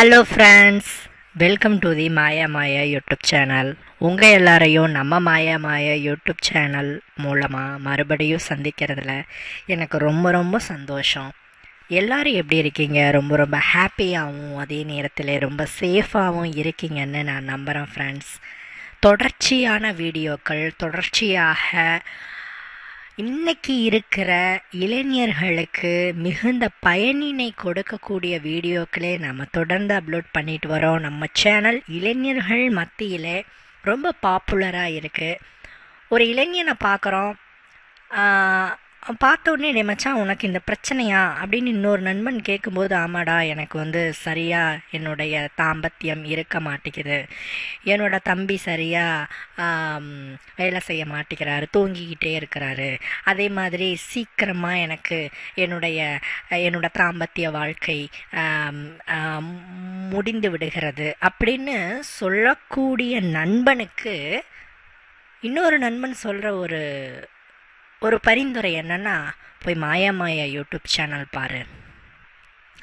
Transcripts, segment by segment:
Hello friends welcome to the Maya Maya YouTube channel உங்கள் எல்லாரையும் நம்ம மாயா மாயா யூடியூப் சேனல் மூலமாக மறுபடியும் சந்திக்கிறதுல எனக்கு ரொம்ப ரொம்ப சந்தோஷம். எல்லாரும் எப்படி இருக்கீங்க? ரொம்ப ரொம்ப ஹாப்பியாகவும் அதே நேரத்தில் ரொம்ப சேஃபாகவும் இருக்கீங்கன்னு நான் நம்புகிறேன் ஃப்ரெண்ட்ஸ் தொடர்ச்சியான வீடியோக்கள் தொடர்ச்சியாக இன்னைக்கு இருக்கிற இளைஞர்களுக்கு மிகுந்த பயனினை கொடுக்கக்கூடிய வீடியோக்களே நம்ம தொடர்ந்து அப்லோட் பண்ணிட்டு வரோம். நம்ம சேனல் இளைஞர்கள் மத்தியில் ரொம்ப பாப்புலராக இருக்குது ஒரு இளைஞனை பார்க்குறோம். பார்த்த உடனே டே மச்சான் உனக்கு இந்த பிரச்சனையா? அப்படின்னு இன்னொரு நண்பன் கேட்கும்போது ஆமாடா எனக்கு வந்து சரியாக என்னுடைய தாம்பத்தியம் இருக்க மாட்டேங்குது. என்னோட தம்பி சரியாக வேலை செய்ய மாட்டேங்கிறாரு தூங்கிக்கிட்டே இருக்கிறாரு. அதே மாதிரி சீக்கிரமாக எனக்கு என்னுடைய என்னோட தாம்பத்திய வாழ்க்கை முடிந்து விடுகிறது. அப்படின்னு சொல்லக்கூடிய நண்பனுக்கு இன்னொரு நண்பன் சொல்கிற ஒரு ஒரு பரிந்துரை என்னன்னா போய் மாயா மாயா யூடியூப் சேனல் பாரு.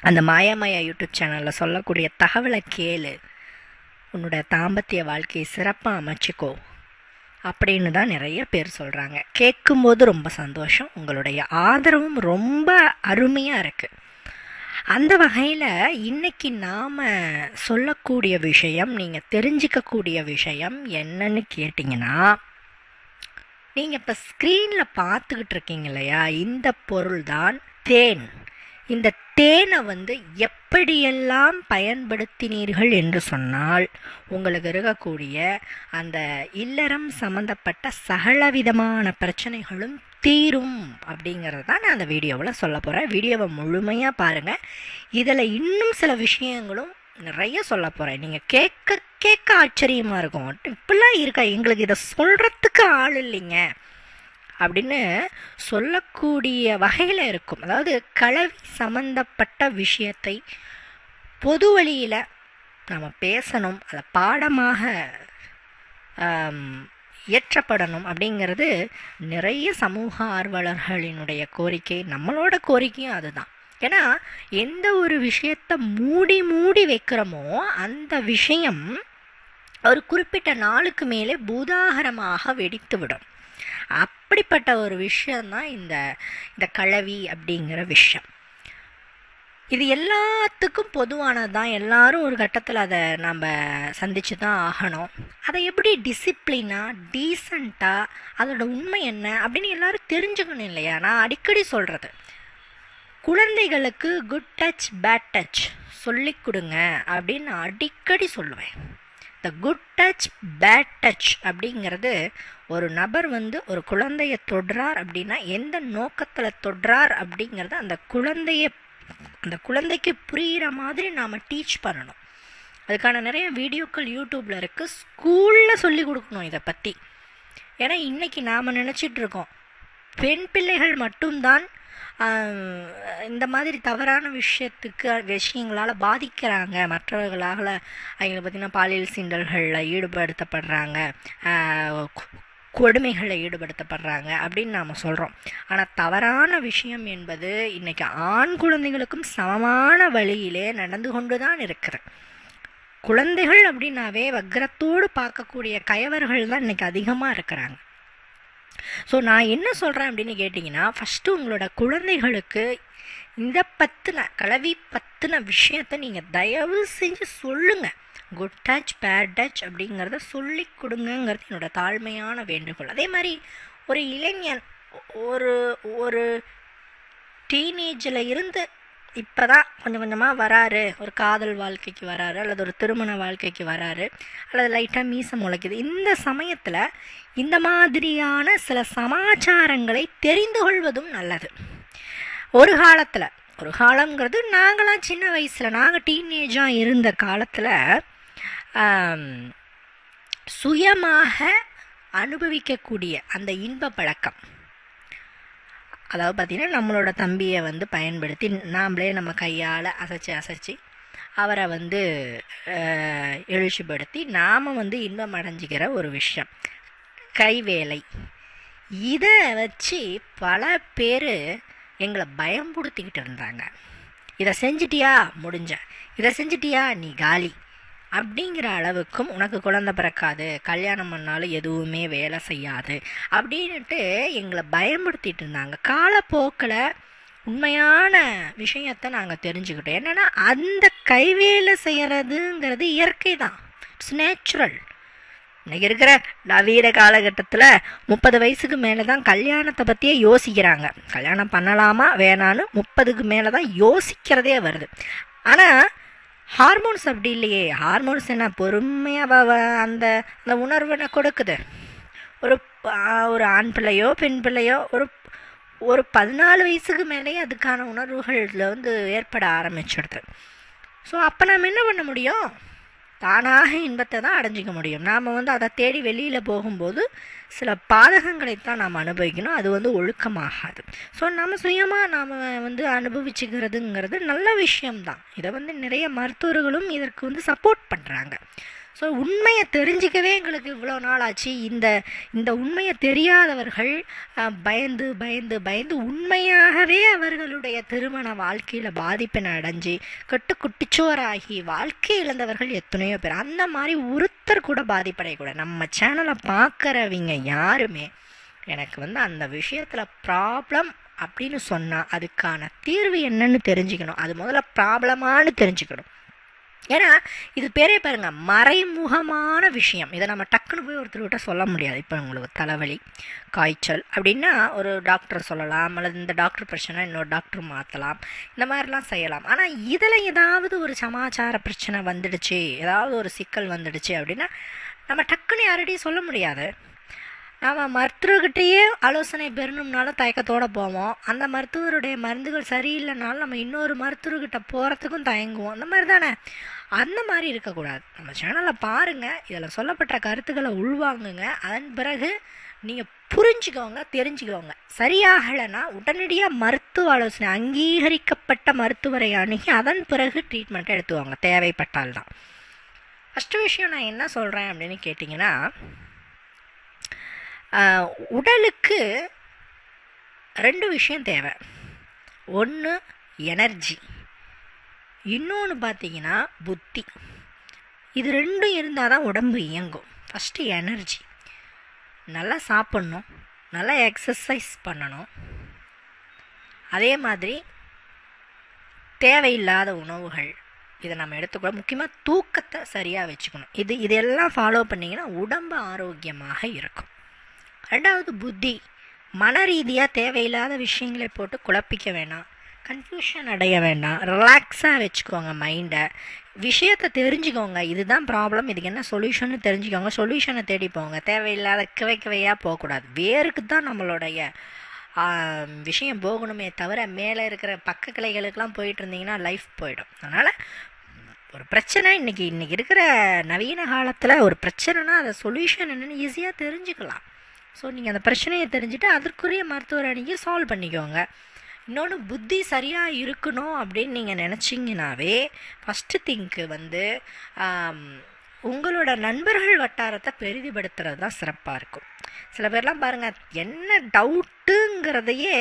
அந்த மாயா மாயா யூடியூப் சேனலில் சொல்லக்கூடிய தகவலை கேளு. உன்னோட தாம்பத்திய வாழ்க்கையை சிறப்பாக அமைச்சிக்கோ. அப்படின்னு தான் நிறைய பேர் சொல்கிறாங்க கேட்கும்போது ரொம்ப சந்தோஷம். உங்களுடைய ஆதரவும் ரொம்ப அருமையாக இருக்குது அந்த வகையில் இன்றைக்கி நாம் சொல்லக்கூடிய விஷயம் நீங்கள் தெரிஞ்சிக்கக்கூடிய விஷயம் என்னன்னு கேட்டிங்கன்னா நீங்கள் இப்போ ஸ்க்ரீனில் பார்த்துக்கிட்டு இருக்கீங்க இல்லையா? இந்த பொருள் தான். தேன் இந்த தேனை வந்து எப்படியெல்லாம் பயன்படுத்தினீர்கள் என்று சொன்னால் உங்களுக்கு இருக்கக்கூடிய அந்த இல்லறம் சம்மந்தப்பட்ட சகலவிதமான பிரச்சனைகளும் தீரும் அப்படிங்கிறது தான் நான் அந்த வீடியோவில் சொல்ல போகிறேன் வீடியோவை முழுமையாக பாருங்கள் இதில் இன்னும் சில விஷயங்களும் நிறைய சொல்ல போகிறேன் நீங்கள் கேட்க கேட்க ஆச்சரியமாக இருக்கும். இப்படிலாம் இருக்கா? எங்களுக்கு இதை சொல்கிறதுக்கு ஆள் இல்லைங்க. அப்படின்னு சொல்லக்கூடிய வகையில் இருக்கும். அதாவது கலவி சம்பந்தப்பட்ட விஷயத்தை பொது வழியில் நம்ம பேசணும். அதை பாடமாக இயற்றப்படணும் அப்படிங்கிறது நிறைய சமூக ஆர்வலர்களினுடைய கோரிக்கை. நம்மளோட கோரிக்கையும் அதுதான். ஏன்னா எந்த ஒரு விஷயத்தை மூடி மூடி வைக்கிறோமோ அந்த விஷயம் ஒரு குறிப்பிட்ட நாளுக்கு மேலே பூதாகரமாக வெடித்து விடும். அப்படிப்பட்ட ஒரு விஷயந்தான் இந்த இந்த கலவி அப்படிங்கிற விஷயம். இது எல்லாத்துக்கும் பொதுவானது தான் எல்லாரும் ஒரு கட்டத்தில் அதை நம்ம சந்திச்சு தான் ஆகணும். அதை எப்படி டிசிப்ளினாக டீசண்டாக அதோட உண்மை என்ன அப்படின்னு எல்லாரும் தெரிஞ்சுக்கணும் இல்லையா? நான் அடிக்கடி சொல்கிறது குழந்தைகளுக்கு குட் டச் பேட் டச் சொல்லி கொடுங்க அப்படின்னு நான் அடிக்கடி சொல்லுவேன். இந்த குட் டச் பேட் டச் அப்படிங்கிறது ஒரு நபர் வந்து ஒரு குழந்தைய தொடுறார் அப்படின்னா எந்த நோக்கத்தில் தொடுறார் அப்படிங்கிறத அந்த குழந்தைய அந்த குழந்தைக்கு புரிகிற மாதிரி நாம் டீச் பண்ணணும். அதுக்கான நிறைய வீடியோக்கள் யூடியூப்பில் இருக்குது ஸ்கூலில் சொல்லி கொடுக்கணும் இதை பற்றி ஏன்னா இன்றைக்கி நாம் நினச்சிட்டு இருக்கோம் பெண் பிள்ளைகள் மட்டும்தான் இந்த மாதிரி தவறான விஷயத்துக்கு விஷயங்களால் பாதிக்கிறாங்க. மற்றவர்களால் அவங்களை பார்த்திங்கன்னா பாலியல் சீண்டல்களில் ஈடுபடுத்தப்படுறாங்க. கொடுமைகளில் ஈடுபடுத்தப்படுறாங்க அப்படின்னு நாம் சொல்கிறோம் ஆனால் தவறான விஷயம் என்பது இன்றைக்கி ஆண் குழந்தைகளுக்கும் சமமான வழியிலே நடந்து கொண்டு தான் இருக்கிறது குழந்தைகள் அப்படின்னாவே வக்ரத்தோடு பார்க்கக்கூடிய கயவர்கள் தான் இன்றைக்கி அதிகமாக இருக்கிறாங்க. ஸோ நான் என்ன சொல்கிறேன் அப்படின்னு கேட்டிங்கன்னா ஃபஸ்ட்டு உங்களோட குழந்தைகளுக்கு இந்த பற்றின கலவி பற்றின விஷயத்தை நீங்கள் தயவு செஞ்சு சொல்லுங்கள் குட் டச் பேட் டச் அப்படிங்கிறத சொல்லி கொடுங்கங்கிறது என்னோட தாழ்மையான வேண்டுகோள். அதே மாதிரி ஒரு இளைஞன் ஒரு ஒரு டீனேஜில் இருந்து இப்போ தான் கொஞ்சம் கொஞ்சமாக வராரு. ஒரு காதல் வாழ்க்கைக்கு வராரு அல்லது ஒரு திருமண வாழ்க்கைக்கு வராரு அல்லது லைட்டாக மீசம் முளைக்குது. இந்த சமயத்தில் இந்த மாதிரியான சில சமாச்சாரங்களை தெரிந்து கொள்வதும் நல்லது. ஒரு காலத்தில் ஒரு காலங்கிறது நாங்களாம் சின்ன வயசில் நாங்கள் டீனேஜாக இருந்த காலத்தில் சுயமாக அனுபவிக்கக்கூடிய அந்த இன்ப பழக்கம். அதாவது பார்த்திங்கன்னா நம்மளோட தம்பியை வந்து பயன்படுத்தி நாம்ளே நம்ம கையால் அசைச்சு அசைச்சு அவரை வந்து எழுச்சிப்படுத்தி நாம் வந்து இன்பம் அடைஞ்சிக்கிற ஒரு விஷயம். கைவேலை. இதை வச்சு பல பேர் எங்களை பயம்படுத்திக்கிட்டு இருந்தாங்க. இதை செஞ்சிட்டியா? முடிஞ்ச. இதை செஞ்சிட்டியா? நீ காலி. அப்படிங்கிற அளவுக்கும் உனக்கு குழந்தை பிறக்காது. கல்யாணம் பண்ணாலும் எதுவுமே வேலை செய்யாது. அப்படின்ட்டு எங்களை பயன்படுத்திட்டு இருந்தாங்க. காலப்போக்கில் உண்மையான விஷயத்தை நாங்கள் தெரிஞ்சுக்கிட்டோம். என்னென்னா அந்த கைவேலை செய்கிறதுங்கிறது இயற்கை தான். இட்ஸ் நேச்சுரல் இன்னைக்கு இருக்கிற நவீன காலகட்டத்தில் முப்பது வயசுக்கு மேலே தான் கல்யாணத்தை பற்றியே யோசிக்கிறாங்க. கல்யாணம் பண்ணலாமா வேணான்னு முப்பதுக்கு மேலே தான் யோசிக்கிறதே வருது. ஆனால் ஹார்மோன்ஸ் அப்படி இல்லையே. ஹார்மோன்ஸ் என்ன பொறுமையாக அந்த அந்த உணர்வினை கொடுக்குது. ஒரு ஒரு ஆண் பிள்ளையோ பெண் பிள்ளையோ ஒரு ஒரு பதினாலு வயசுக்கு மேலேயே அதுக்கான உணர்வுகளில் வந்து ஏற்பட ஆரம்பிச்சிடுது. ஸோ அப்போ நம்ம என்ன பண்ண முடியும்? தானாக இன்பத்தை தான் அடைஞ்சிக்க முடியும். நாம் வந்து அதை தேடி வெளியில் போகும்போது சில பாதகங்களைத்தான் நாம் அனுபவிக்கணும். அது வந்து ஒழுக்கமாகாது. ஸோ நம்ம சுயமாக நாம் வந்து அனுபவிச்சுக்கிறதுங்கிறது நல்ல விஷயம்தான். இதை வந்து நிறைய மருத்துவர்களும் இதற்கு வந்து சப்போர்ட் பண்ணுறாங்க ஸோ உண்மையை தெரிஞ்சிக்கவே எங்களுக்கு இவ்வளோ நாள் ஆச்சு இந்த இந்த உண்மையை தெரியாதவர்கள் பயந்து பயந்து பயந்து உண்மையாகவே அவர்களுடைய திருமண வாழ்க்கையில் பாதிப்பினை அடைஞ்சு கட்டு குட்டிச்சோராகி வாழ்க்கை இழந்தவர்கள் எத்தனையோ பேர். அந்த மாதிரி ஒருத்தர் கூட பாதிப்படையக்கூட நம்ம சேனலை பார்க்குறவங்க யாருமே எனக்கு வந்து அந்த விஷயத்தில் ப்ராப்ளம் அப்படின்னு சொன்னால் அதுக்கான தீர்வு என்னன்னு தெரிஞ்சுக்கணும். அது முதல்ல ப்ராப்ளமானு தெரிஞ்சுக்கணும். ஏன்னா இது பேரே பாருங்க மறைமுகமான விஷயம். இதை நம்ம டக்குன்னு போய் ஒருத்தர்கிட்ட சொல்ல முடியாது. இப்போ உங்களுக்கு தலைவலி காய்ச்சல் அப்படின்னா ஒரு டாக்டர் சொல்லலாம் அல்லது இந்த டாக்டர் பிரச்சனை இன்னொரு டாக்டர் மாற்றலாம் இந்த மாதிரிலாம் செய்யலாம். ஆனால் இதில் ஏதாவது ஒரு சமாச்சார பிரச்சனை வந்துடுச்சு ஏதாவது ஒரு சிக்கல் வந்துடுச்சு அப்படின்னா நம்ம டக்குன்னு யார்கிட்டையும் சொல்ல முடியாது. நாம் மருத்துவர்கிட்டயே ஆலோசனை பெறணும்னாலும் தயக்கத்தோடு போவோம். அந்த மருத்துவருடைய மருந்துகள் சரியில்லைனாலும் நம்ம இன்னொரு மருத்துவர்கிட்ட போகிறதுக்கும் தயங்குவோம். அந்த மாதிரி தானே அந்த மாதிரி இருக்கக்கூடாது. நம்ம சேனலை பாருங்கள் இதில் சொல்லப்பட்ட கருத்துக்களை உள்வாங்குங்க. அதன் பிறகு நீங்கள் புரிஞ்சுக்கோங்க தெரிஞ்சுக்கோங்க. சரியாகலைன்னா உடனடியாக மருத்துவ ஆலோசனை அங்கீகரிக்கப்பட்ட மருத்துவரை அணுகி அதன் பிறகு ட்ரீட்மெண்ட்டை எடுத்துவாங்க தேவைப்பட்டால் தான் ஃபஸ்ட்டு விஷயம் நான் என்ன சொல்கிறேன் அப்படின்னு கேட்டிங்கன்னா உடலுக்கு ரெண்டு விஷயம் தேவை. ஒன்று எனர்ஜி. இன்னொன்று பார்த்தீங்கன்னா புத்தி. இது ரெண்டும் இருந்தால் தான் உடம்பு இயங்கும். ஃபஸ்ட்டு எனர்ஜி நல்லா சாப்பிட்ணும். நல்லா எக்ஸசைஸ் பண்ணணும். அதே மாதிரி தேவையில்லாத உணவுகள். இதை நம்ம எடுத்துக்கூட. முக்கியமாக தூக்கத்தை சரியாக வச்சுக்கணும். இது இதெல்லாம் ஃபாலோ பண்ணிங்கன்னா உடம்பு ஆரோக்கியமாக இருக்கும். ரெண்டாவது புத்தி. மன ரீதியாக தேவையில்லாத விஷயங்களை போட்டு குழப்பிக்க வேணாம். கன்ஃபியூஷன் அடைய வேண்டாம் ரிலாக்ஸாக வச்சுக்கோங்க மைண்டை விஷயத்தை தெரிஞ்சுக்கோங்க. இதுதான் ப்ராப்ளம் இதுக்கு என்ன சொல்யூஷன் தெரிஞ்சுக்கோங்க. சொல்யூஷனை தேடி போங்க. தேவையில்லாத கிவை கிவையாக போகக்கூடாது. வேருக்கு தான் நம்மளுடைய விஷயம் போகணுமே தவிர மேலே இருக்கிற பக்க கிளைகளுக்கெல்லாம் போயிட்டு இருந்தீங்கன்னா லைஃப் போயிடும். அதனால் ஒரு பிரச்சனை இன்றைக்கி இன்றைக்கி இருக்கிற நவீன காலத்தில் ஒரு பிரச்சனைனா அதை சொல்யூஷன் என்னென்னு ஈஸியாக தெரிஞ்சுக்கலாம். ஸோ நீங்கள் அந்த பிரச்சனையை தெரிஞ்சுட்டு அதற்குரிய மருத்துவர் நீங்கள் சால்வ் பண்ணிக்கோங்க. இன்னொன்று புத்தி சரியாக இருக்கணும் அப்படின்னு நீங்கள் நினச்சிங்கனாவே ஃபஸ்ட்டு திங்க்கு வந்து உங்களோட நண்பர்கள் வட்டாரத்தை பெரிதிப்படுத்துறது தான் சிறப்பாக இருக்கும். சில பேர்லாம் பாருங்கள் என்ன டவுட்டுங்கிறதையே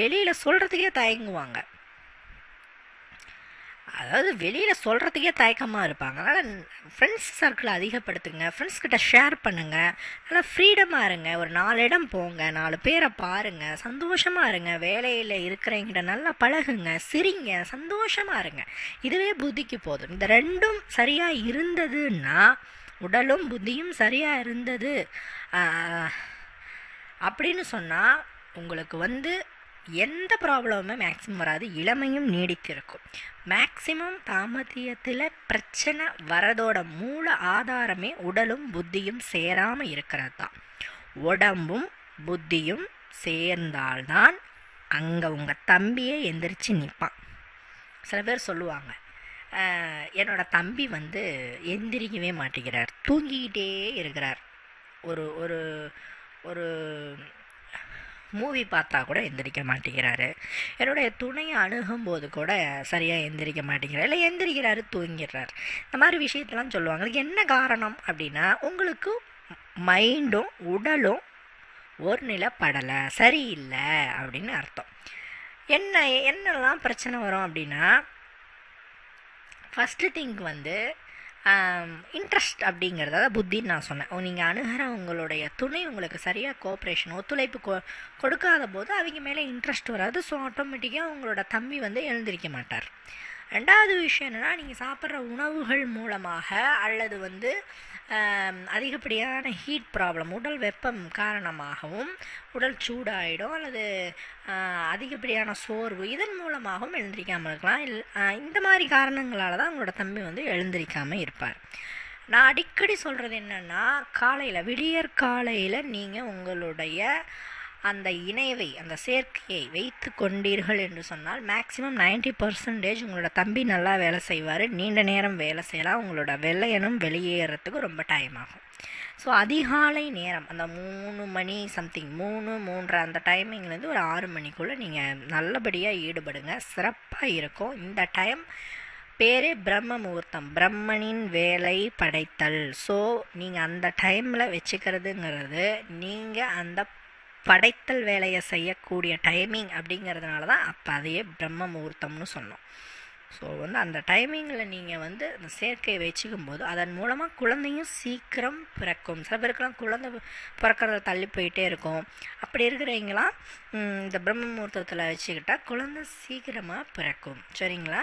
வெளியில் சொல்கிறதுக்கே தயங்குவாங்க. அதாவது வெளியில் சொல்கிறதுக்கே தயக்கமாக இருப்பாங்க. அதனால் ஃப்ரெண்ட்ஸ் சர்க்கிளை அதிகப்படுத்துங்க. ஃப்ரெண்ட்ஸ் கிட்ட ஷேர் பண்ணுங்கள் நல்லா ஃப்ரீடமாக இருங்க. ஒரு நாலு இடம் போங்க. நாலு பேரை பாருங்கள் சந்தோஷமாக இருங்க. வேலையில் இருக்கிறவங்கிட்ட நல்லா பழகுங்க. சிரிங்க. சந்தோஷமாக இருங்க. இதுவே புத்திக்கு போதும். இந்த ரெண்டும் சரியாக இருந்ததுன்னா உடலும் புத்தியும் சரியாக இருந்தது. அப்படின்னு சொன்னால் உங்களுக்கு வந்து எந்த ப்ராப்ளமுமே மேக்ஸிமம் வராது. இளமையும் நீடித்திருக்கும். மேக்சிமம் தாமதியத்தில் பிரச்சனை வரதோட மூல ஆதாரமே உடலும் புத்தியும் சேராமல் இருக்கிறது தான் உடம்பும் புத்தியும் சேர்ந்தால்தான் அங்கே உங்கள் தம்பியே எந்திரிச்சு நிற்பான் சில பேர் சொல்லுவாங்க என்னோட தம்பி வந்து எந்திரிக்கவே மாட்டேங்கிறார். தூங்கிக்கிட்டே இருக்கிறார். ஒரு ஒரு ஒரு மூவி பார்த்தா கூட எந்திரிக்க மாட்டேங்கிறாரு. என்னுடைய துணையை அணுகும்போது கூட சரியாக எந்திரிக்க மாட்டேங்கிறார். இல்லை எந்திரிக்கிறாரு தூங்கிடுறார். இந்த மாதிரி விஷயத்தெல்லாம் சொல்லுவாங்க. அதுக்கு என்ன காரணம் அப்படின்னா உங்களுக்கு மைண்டும் உடலும் ஒரு நிலைப்படலை சரியில்லை அப்படின்னு அர்த்தம். என்ன என்னெல்லாம் பிரச்சனை வரும் அப்படின்னா ஃபஸ்ட்டு திங்க் வந்து இன்ட்ரெஸ்ட் அப்படிங்கிறத புத்தின்னு நான் சொன்னேன். நீங்கள் அணுகிற உங்களுடைய துணை உங்களுக்கு சரியாக கோஆப்ரேஷன் ஒத்துழைப்பு கொ கொடுக்காத போது அவங்க மேலே இன்ட்ரெஸ்ட் வராது. ஸோ ஆட்டோமேட்டிக்காக உங்களோட தம்பி வந்து எழுந்திருக்க மாட்டார். ரெண்டாவது விஷயம் என்னென்னா நீங்கள் சாப்பிட்ற உணவுகள் மூலமாக அல்லது வந்து அதிகப்படியான ஹீட் ப்ராப்ளம் உடல் வெப்பம் காரணமாகவும் உடல் சூடாயிடும் அல்லது அதிகப்படியான சோர்வு இதன் மூலமாகவும் எழுந்திரிக்காமல் இருக்கலாம். இல் இந்த மாதிரி காரணங்களால் தான் உங்களோட தம்பி வந்து எழுந்திரிக்காமல் இருப்பார். நான் அடிக்கடி சொல்கிறது என்னென்னா காலையில் விடியற் காலையில் நீங்கள் உங்களுடைய அந்த இணைவை அந்த சேர்க்கையை வைத்து கொண்டீர்கள் என்று சொன்னால் மேக்ஸிமம் நைன்டி பர்சன்டேஜ் உங்களோட தம்பி நல்லா வேலை செய்வார். நீண்ட நேரம் வேலை செய்யலாம் உங்களோட வெள்ளையனும் வெளியேறத்துக்கு ரொம்ப டைம் ஆகும். ஸோ அதிகாலை நேரம் அந்த மூணு மணி சம்திங் மூணு மூன்று அந்த டைமிங்லேருந்து ஒரு ஆறு மணிக்குள்ளே நீங்கள் நல்லபடியாக ஈடுபடுங்க. சிறப்பாக இருக்கும். இந்த டைம் பேரே பிரம்ம முகூர்த்தம் பிரம்மனின் வேலை படைத்தல். ஸோ நீங்கள் அந்த டைமில் வச்சுக்கிறதுங்கிறது நீங்கள் அந்த படைத்தல் வேலையை செய்யக்கூடிய டைமிங் அப்படிங்கிறதுனால தான் அப்போ அதையே பிரம்ம முகூர்த்தம்னு சொன்னோம். ஸோ வந்து அந்த டைமிங்கில் நீங்கள் வந்து அந்த சேர்க்கையை வச்சுக்கும் போது அதன் மூலமாக குழந்தையும் சீக்கிரம் பிறக்கும். சில பேருக்கெல்லாம் குழந்தை பிறக்கிறத தள்ளி போயிட்டே இருக்கும். அப்படி இருக்கிறவங்களாம் இந்த பிரம்ம முகூர்த்தத்தில் வச்சுக்கிட்டால் குழந்தை சீக்கிரமாக பிறக்கும். சரிங்களா?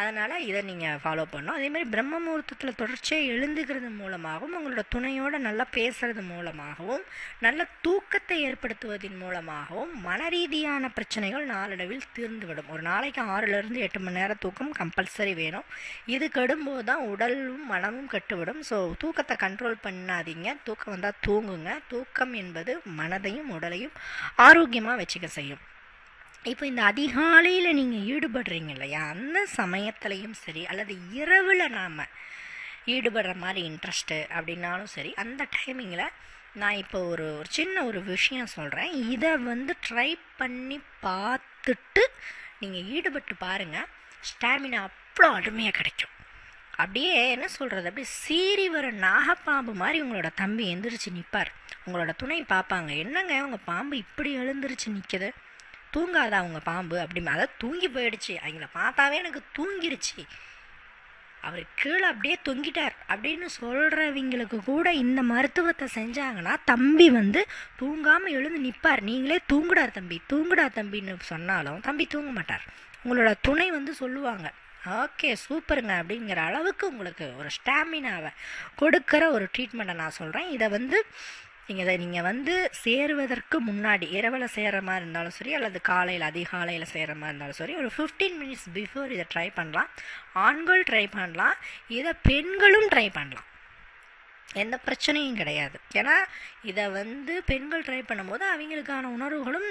அதனால் இதை நீங்கள் ஃபாலோ பண்ணணும். அதேமாதிரி பிரம்ம முகூர்த்தத்தில் தொடர்ச்சியாக எழுந்துக்கிறது மூலமாகவும் உங்களோட துணையோடு நல்லா பேசுகிறது மூலமாகவும் நல்ல தூக்கத்தை ஏற்படுத்துவதன் மூலமாகவும் மன ரீதியான பிரச்சனைகள் நாளடைவில் தீர்ந்துவிடும். ஒரு நாளைக்கு ஆறுலேருந்து எட்டு மணி நேரம் தூக்கம் கம்பல்சரி வேணும். இது கெடும்போது தான் உடலும் மனமும் கெட்டுவிடும். ஸோ தூக்கத்தை கண்ட்ரோல் பண்ணாதீங்க. தூக்கம் வந்தால் தூங்குங்க. தூக்கம் என்பது மனதையும் உடலையும் ஆரோக்கியமாக வச்சுக்க செய்யும். இப்போ இந்த அதிகாலையில் நீங்கள் ஈடுபடுறீங்க இல்லையா அந்த சமயத்துலேயும் சரி அல்லது இரவில் நாம் ஈடுபடுற மாதிரி இன்ட்ரெஸ்ட்டு அப்படின்னாலும் சரி அந்த டைமிங்கில் நான் இப்போ ஒரு ஒரு சின்ன ஒரு விஷயம் சொல்கிறேன் இதை வந்து ட்ரை பண்ணி பார்த்துட்டு நீங்கள் ஈடுபட்டு பாருங்கள் ஸ்டாமினா அவ்வளோ அருமையாக கிடைக்கும். அப்படியே என்ன சொல்கிறது அப்படியே சீறி வர நாகப்பாம்பு மாதிரி உங்களோட தம்பி எந்திரிச்சு நிற்பார் உங்களோட துணை பார்ப்பாங்க என்னங்க உங்கள் பாம்பு இப்படி எழுந்திரிச்சு நிற்கிது தூங்காதா அவங்க பாம்பு அப்படி அதாவது தூங்கி போயிடுச்சு. அவங்கள பார்த்தாவே எனக்கு தூங்கிருச்சு. அவர் கீழே அப்படியே தொங்கிட்டார். அப்படின்னு சொல்கிறவங்களுக்கு கூட இந்த மருத்துவத்தை செஞ்சாங்கன்னா தம்பி வந்து தூங்காமல் எழுந்து நிற்பார் நீங்களே தூங்குடார் தம்பி தூங்குடா தம்பின்னு சொன்னாலும் தம்பி தூங்க மாட்டார். உங்களோட துணை வந்து சொல்லுவாங்க. ஓகே சூப்பருங்க அப்படிங்கிற அளவுக்கு உங்களுக்கு ஒரு ஸ்டாமினாவை கொடுக்குற ஒரு ட்ரீட்மெண்ட்டை நான் சொல்கிறேன் இதை வந்து நீங்கள் இதை நீங்கள் வந்து சேருவதற்கு முன்னாடி இரவில் செய்கிற மாதிரி இருந்தாலும் சரி அல்லது காலையில் அதிகாலையில் செய்கிற மாதிரி இருந்தாலும் சரி ஒரு ஃபிஃப்டீன் மினிட்ஸ் பிஃபோர் இதை ட்ரை பண்ணலாம். ஆண்கள் ட்ரை பண்ணலாம். இதை பெண்களும் ட்ரை பண்ணலாம். எந்த பிரச்சனையும் கிடையாது. ஏன்னா இதை வந்து பெண்கள் ட்ரை பண்ணும்போது அவங்களுக்கான உணர்வுகளும்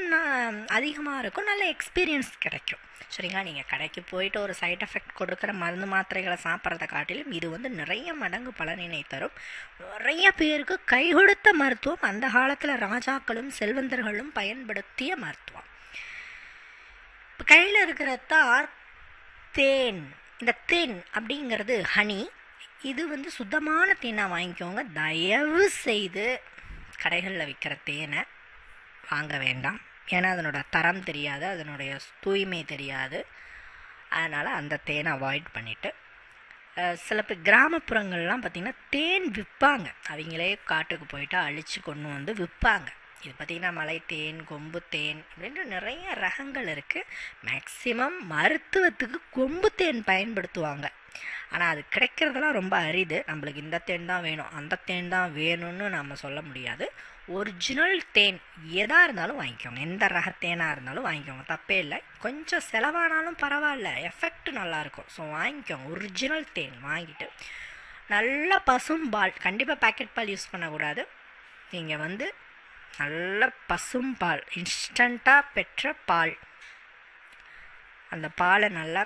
அதிகமாக இருக்கும். நல்ல எக்ஸ்பீரியன்ஸ் கிடைக்கும். சரிங்களா? நீங்கள் கடைக்கு போயிட்டு ஒரு சைட் எஃபெக்ட் கொடுக்குற மருந்து மாத்திரைகளை சாப்பிட்றத காட்டிலும் இது வந்து நிறைய மடங்கு பலனினை தரும். நிறைய பேருக்கு கை கொடுத்த மருத்துவம் அந்த காலத்தில் ராஜாக்களும் செல்வந்தர்களும் பயன்படுத்திய மருத்துவம். இப்போ கையில் இருக்கிற தார் தேன் இந்த தேன் அப்படிங்கிறது ஹனி இது வந்து சுத்தமான தேனாக வாங்கிக்கோங்க. தயவு செய்து கடைகளில் விற்கிற தேனை வாங்க வேண்டாம். ஏன்னா அதனோட தரம் தெரியாது அதனுடைய தூய்மை தெரியாது. அதனால் அந்த தேனை அவாய்ட் பண்ணிவிட்டு சில பேர் கிராமப்புறங்கள்லாம் பார்த்திங்கன்னா தேன் விற்பாங்க. அவங்களே காட்டுக்கு போயிட்டு அழித்து கொண்டு வந்து விற்பாங்க. இது பார்த்திங்கன்னா மலை தேன் கொம்பு தேன் அப்படின்ற நிறைய ரகங்கள் இருக்குது மேக்சிமம் மருத்துவத்துக்கு கொம்பு தேன் பயன்படுத்துவாங்க. ஆனால் அது கிடைக்கிறதெல்லாம் ரொம்ப அரிது. நம்மளுக்கு இந்த தேன் தான் வேணும் அந்த தேன் தான் வேணும்னு நம்ம சொல்ல முடியாது. ஒரிஜினல் தேன் எதாக இருந்தாலும் வாங்கிக்கோங்க. எந்த ரக தேனாக இருந்தாலும் வாங்கிக்கோங்க. தப்பே இல்லை. கொஞ்சம் செலவானாலும் பரவாயில்ல. எஃபெக்ட் நல்லாயிருக்கும். ஸோ வாங்கிக்கோங்க. ஒரிஜினல் தேன் வாங்கிட்டு நல்ல பசும் பால் கண்டிப்பாக பேக்கெட் பால் யூஸ் பண்ணக்கூடாது. நீங்கள் வந்து நல்ல பசும் பால் இன்ஸ்டண்ட்டாக பெற்ற பால். அந்த பாலை நல்லா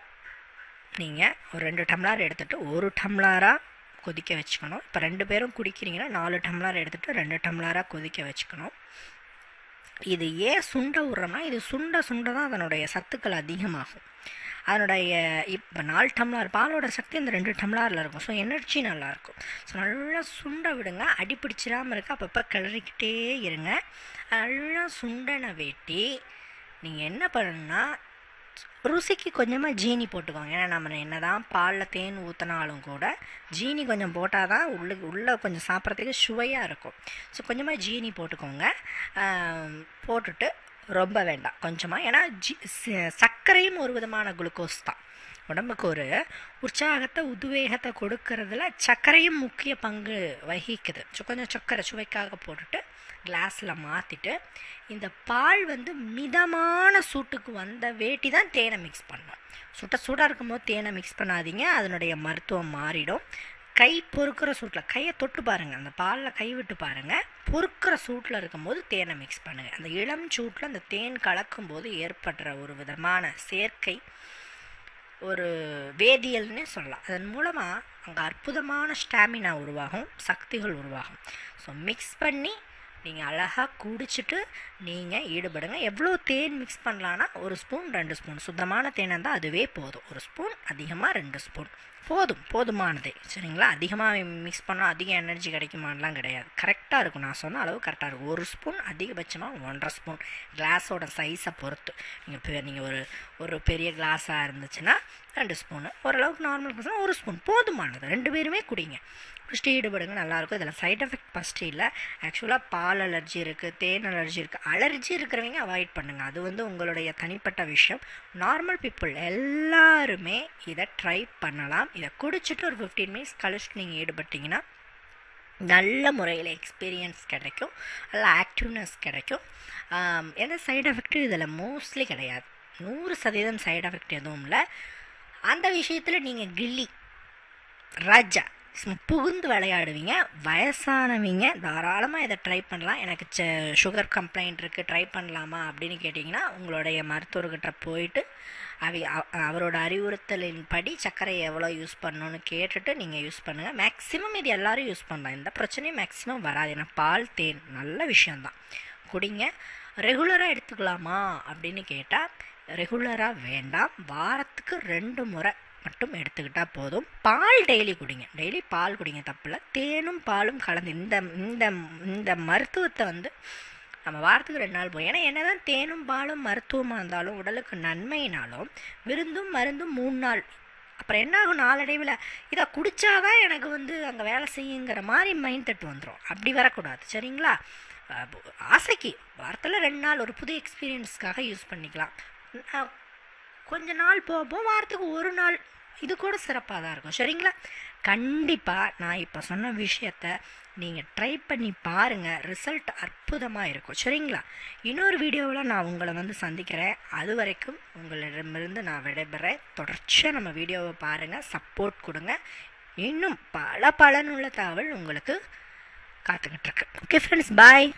நீங்கள் ஒரு ரெண்டு டம்ளர் எடுத்துகிட்டு ஒரு டம்ளராக கொதிக்க வச்சுக்கணும். இப்போ ரெண்டு பேரும் குடிக்கிறீங்கன்னா நாலு டம்ளர் எடுத்துகிட்டு ரெண்டு டம்ளராக கொதிக்க வச்சுக்கணும். இது ஏன் சுண்ட விட்றோம்னா இது சுண்ட சுண்ட தான் அதனுடைய சத்துக்கள் அதிகமாகும். அதனுடைய இப்போ நாலு டம்ளார் பாலோட சக்தி இந்த ரெண்டு டம்ளரில் இருக்கும். ஸோ எனர்ஜி நல்லாயிருக்கும் ஸோ நல்லா சுண்ட விடுங்க. அடி பிடிச்சிடாமல் இருக்க அப்பப்போ கிளறிக்கிட்டே இருங்க. நல்லா சுண்டனை வெட்டி. நீங்கள் என்ன பண்ணணும்னா ருசிக்கு கொஞ்சமாக ஜீனி போட்டுக்கோங்க. ஏன்னா நம்ம என்ன தான் பாலில் தேன் ஊற்றினாலும் கூட ஜீனி கொஞ்சம் போட்டால் தான் உள்ளே உள்ளே கொஞ்சம் சாப்பிட்றதுக்கு சுவையாக இருக்கும். ஸோ கொஞ்சமாக ஜீனி போட்டுக்கோங்க. போட்டுட்டு ரொம்ப வேண்டாம். கொஞ்சமாக ஏன்னா ஜி சர்க்கரையும் ஒரு விதமான குளுக்கோஸ் தான். உடம்புக்கு ஒரு உற்சாகத்தை உத்வேகத்தை கொடுக்கறதுல சர்க்கரையும் முக்கிய பங்கு வகிக்குது. ஸோ கொஞ்சம் சர்க்கரை சுவைக்காக போட்டுட்டு கிளாஸில் மாற்றிட்டு இந்த பால் வந்து மிதமான சூட்டுக்கு வந்த வேட்டி தான் தேனை மிக்ஸ் பண்ணணும் சுட்ட சூடாக இருக்கும்போது தேனை மிக்ஸ் பண்ணாதீங்க அதனுடைய மருத்துவம் மாறிடும். கை பொறுக்கிற சூட்டில் கையை தொட்டு பாருங்கள் அந்த பாலில் கை விட்டு பாருங்கள் பொறுக்கிற சூட்டில் இருக்கும்போது தேனை மிக்ஸ் பண்ணுங்கள் அந்த இளம் சூட்டில் அந்த தேன் கலக்கும்போது ஏற்படுற ஒரு விதமான சேர்க்கை ஒரு வேதியல்னே சொல்லலாம். அதன் மூலமாக அங்கே அற்புதமான ஸ்டாமினா உருவாகும் சக்திகள் உருவாகும். ஸோ மிக்ஸ் பண்ணி நீங்கள் அழகாக குடிச்சிட்டு நீங்கள் ஈடுபடுங்க. எவ்வளோ தேன் மிக்ஸ் பண்ணலான்னா ஒரு ஸ்பூன் ரெண்டு ஸ்பூன் சுத்தமான தேனாக இருந்தால் அதுவே போதும். ஒரு ஸ்பூன் அதிகமாக ரெண்டு ஸ்பூன் போதும் போதுமானதே. சரிங்களா? அதிகமாக மிக்ஸ் பண்ணால் அதிக எனர்ஜி கிடைக்குமான்லாம் கிடையாது. கரெக்டாக இருக்கும். நான் சொன்ன அளவு கரெக்டாக இருக்கும். ஒரு ஸ்பூன் அதிகபட்சமாக ஒன்றரை ஸ்பூன் கிளாஸோட சைஸை பொறுத்து. நீங்கள் நீங்கள் ஒரு ஒரு பெரிய கிளாஸாக இருந்துச்சுன்னா ரெண்டு ஸ்பூனு ஓரளவுக்கு நார்மல் கிளாஸ்னால் ஒரு ஸ்பூன் போதுமானது. ரெண்டு பேருமே குடிங்க. குடிச்சிட்டு ஈடுபடுங்க நல்லாயிருக்கும் இதில் சைட் எஃபெக்ட் ஃபஸ்ட்டு இல்லை. ஆக்சுவலாக பால் அலர்ஜி இருக்குது தேன் அலர்ஜி இருக்குது அலர்ஜி இருக்கிறவங்க அவாய்ட் பண்ணுங்கள் அது வந்து உங்களுடைய தனிப்பட்ட விஷயம். நார்மல் பீப்புள் எல்லாருமே இதை ட்ரை பண்ணலாம். இதை குடிச்சிட்டு ஒரு ஃபிஃப்டீன் மினிட்ஸ் கழிச்சிட்டு நீங்கள் ஈடுபட்டீங்கன்னா நல்ல முறையில் எக்ஸ்பீரியன்ஸ் கிடைக்கும். நல்ல ஆக்டிவ்னஸ் கிடைக்கும். எந்த சைடு எஃபெக்ட்டும் இதில் மோஸ்ட்லி கிடையாது. நூறு சதவீதம் சைடு எஃபெக்ட் எதுவும் இல்லை. அந்த விஷயத்தில் நீங்கள் கில்லி ராஜா புகுந்து விளையாடுவீங்க. வயசானவங்க. தாராளமாக இதை ட்ரை பண்ணலாம். எனக்கு ச சுகர் கம்ப்ளைண்ட் இருக்குது ட்ரை பண்ணலாமா அப்படின்னு கேட்டிங்கன்னா உங்களுடைய மருத்துவர்கிட்ட போயிட்டு அவ அவரோட அறிவுறுத்தலின் படி சர்க்கரை எவ்வளோ யூஸ் பண்ணணும்னு கேட்டுட்டு நீங்கள் யூஸ் பண்ணுங்கள் மேக்ஸிமம் இது எல்லோரும் யூஸ் பண்ணலாம். எந்த பிரச்சனையும் மேக்ஸிமம் வராது. ஏன்னா பால் தேன் நல்ல விஷயந்தான் குடிங்க. ரெகுலராக எடுத்துக்கலாமா அப்படின்னு கேட்டால் ரெகுலராக வேண்டாம். வாரத்துக்கு ரெண்டு முறை மட்டும் எடுத்துக்கிட்டால் போதும். பால் டெய்லி குடிங்க. டெய்லி பால் குடிங்க தப்பில்ல தேனும் பாலும் கலந்து இந்த இந்த இந்த மருத்துவத்தை வந்து நம்ம வாரத்துக்கு ரெண்டு நாள் போய் ஏன்னா என்னதான் தேனும் பாலும் மருத்துவமாக இருந்தாலும் உடலுக்கு நன்மையினாலும் விருந்தும் மருந்தும் மூணு நாள். அப்புறம் என்ன ஆகும் நாளடைவில் இதை குடித்தாதான் எனக்கு வந்து அங்கே வேலை செய்யுங்கிற மாதிரி மைண்ட் தட்டு வந்துடும் அப்படி வரக்கூடாது. சரிங்களா? ஆசைக்கு வாரத்தில் ரெண்டு நாள் ஒரு புது எக்ஸ்பீரியன்ஸ்க்காக யூஸ் பண்ணிக்கலாம். கொஞ்ச நாள் போக வாரத்துக்கு ஒரு நாள் இது கூட சிறப்பாக தான் இருக்கும். சரிங்களா? கண்டிப்பாக நான் இப்போ சொன்ன விஷயத்த நீங்கள் ட்ரை பண்ணி பாருங்கள் ரிசல்ட் அற்புதமாக இருக்கும். சரிங்களா? இன்னொரு வீடியோவில் நான் உங்களை வந்து சந்திக்கிறேன். அது வரைக்கும் உங்களிடமிருந்து நான் விடைபெறேன். தொடர்ச்சியாக நம்ம வீடியோவை பாருங்கள் சப்போர்ட் கொடுங்க. இன்னும் பல பலனுள்ள தகவல் உங்களுக்கு காத்துக்கிட்டு இருக்கு. Okay friends bye